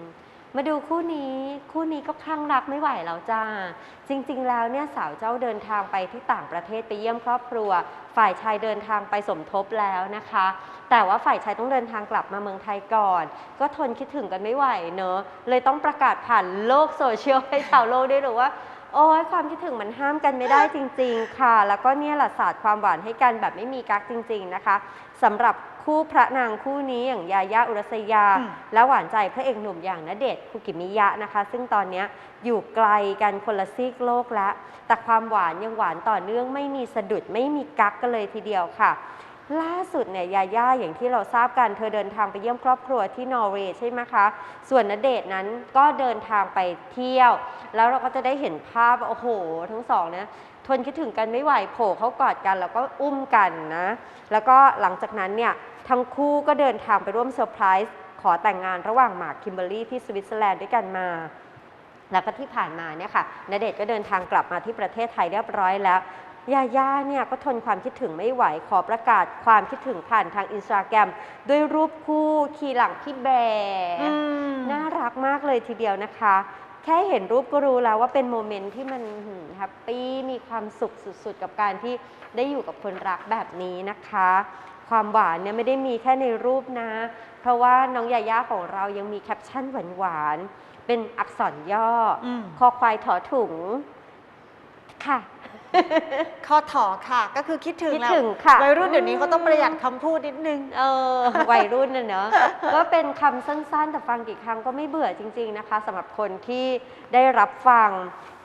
มมาดูคู่นี้คู่นี้ก็คลั่งรักไม่ไหวแล้วจ้า จริง ๆ แล้วเนี่ยสาวเจ้าเดินทางไปที่ต่างประเทศไปเยี่ยมครอบครัว ฝ่ายชายเดินทางไปสมทบแล้วนะคะ แต่ว่าฝ่ายชายต้องเดินทางกลับมาเมืองไทยก่อน ก็ทนคิดถึงกันไม่ไหวเนอะเลยต้องประกาศผ่านโลกโซเชียลให้ชาวโลกได้รู้ว่า โอ้ยความคิดถึงมันห้ามกันไม่ได้จริง ๆ ค่ะ แล้วก็เนี่ยแหละศาสตร์ความหวานให้กันแบบไม่มีกักจริง ๆ นะคะสำหรับคู่พระนางคู่นี้อย่างยาย่าอุรัสยาอืมและหวานใจพระเอกหนุ่มอย่างณเดชน์คุกิมิยะนะคะ ซึ่งตอนเนี้ยอยู่ไกลกันคนละซีกโลกแล้ว แต่ความหวานยังหวานต่อเนื่องไม่มีสะดุดไม่มีกักกันเลยทีเดียวค่ะ ล่าสุดเนี่ยยาย่าอย่างที่เราทราบกัน เธอเดินทางไปเยี่ยมครอบครัวที่นอร์เวย์ใช่ไหมคะ ส่วนณเดชนั้นก็เดินทางไปเที่ยว แล้วเราก็จะได้เห็นภาพ โอ้โห ทั้งสองเนี่ยทนคิดถึงกันไม่ไหวโผล่เขากอดกัน แล้วก็อุ้มกันนะ แล้วก็หลังจากนั้นเนี่ยทั้งคู่ก็เดินทางไปร่วมเซอร์ไพรส์ขอแต่งงานระหว่างหมากคิมเบอรรี่ที่สวิตเซอร์แลนด์ด้วยกันมาแล้วก็ที่ผ่านมาเนี่ยค่ะณเดชน์ก็เดินทางกลับมาที่ประเทศไทยเรียบร้อยแล้ว ยาย่าเนี่ยก็ทนความคิดถึงไม่ไหวขอประกาศความคิดถึงผ่านทางอินสตาแกรมด้วยรูปคู่ขี่หลังพี่แบร์อืมน่ารักมากเลยทีเดียวนะคะ แค่เห็นรูปก็รู้แล้วว่าเป็นโมเมนต์ที่มันแฮปปี้มีความสุขสุดๆ กับการที่ได้อยู่กับคนรักแบบนี้นะคะ ความหวานเนี่ยไม่ได้มีแค่ในรูปนะ เพราะว่าน้องยาย่าของเรายังมีแคปชั่นหวานๆเป็นอักษรย่ออมคอควายถอถุงค่ะ ข้อถอค่ะ ก็คือคิดถึงคิดแล้วถึงค่ะ วัยรุ่นเดี๋ยวนี้เขาต้องประหยัดคำพูดนิดนึง เออวัยรุ่นน่ะเนอะ ก็เป็นคำสั้นๆ แต่ฟังกี่ครั้งก็ไม่เบื่อจริง ๆ นะคะสำหรับคนที่ได้รับฟัง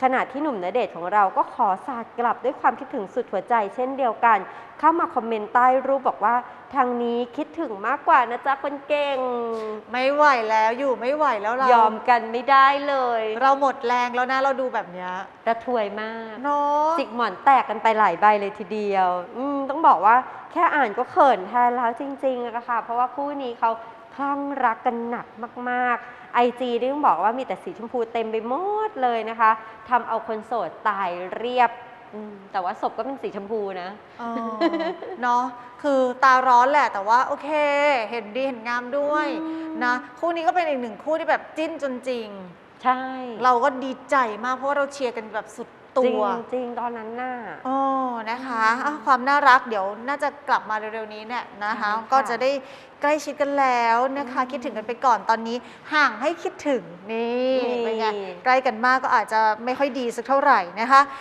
ขณะที่หนุ่มณเดชน์ของเราก็ขอสาดกลับด้วยความคิดถึงสุดหัวใจ เช่นเดียวกัน เข้ามาคอมเมนต์ใต้รูปบอกว่าทางนี้คิดถึงมากกว่านะจ๊ะคนเก่ง ไม่ไหวแล้วอยู่ไม่ไหวแล้วเรายอมกันไม่ได้เลยเราหมดแรงแล้วนะเราดูแบบเนี้ยระทวยมากเนาะจิกหมอนแตกกันไปหลายใบเลยทีเดียว อืมต้องบอกว่าแค่อ่านก็เขินแทนแล้วจริงๆอะค่ะ เพราะว่าคู่นี้เขาคลั่งรักกันหนักมากๆไอจีนี่ต้องบอกว่ามีแต่สีชมพูเต็มไปหมดเลยนะคะทำเอาคนโสดตายเรียบ อืมแต่ว่าศพก็เป็นสีชมพูนะ เออเนาะคือตาร้อนแหละแต่ว่าโอเค เห็นดีเห็นงามด้วยอืมนะคู่นี้ก็เป็นอีกหนึ่งคู่ที่แบบจิ้นจนจริง ใช่เราก็ดีใจมากเพราะว่าเราเชียร์กันแบบสุดตัจริงวจริงตอนนั้นน่ะ อ๋อนะคะอะความน่ารักเดี๋ยวน่าจะกลับมาเร็วๆนี้เนี่ยนะคะ ใช่ค่ะก็จะได้ใกล้ชิดกันแล้วนะคะอืมคิดถึงกันไปก่อนตอนนี้ห่างให้คิดถึงนี่นี่ เป็นไงใกล้กันมากก็อาจจะไม่ค่อยดีสักเท่าไหร่นะคะ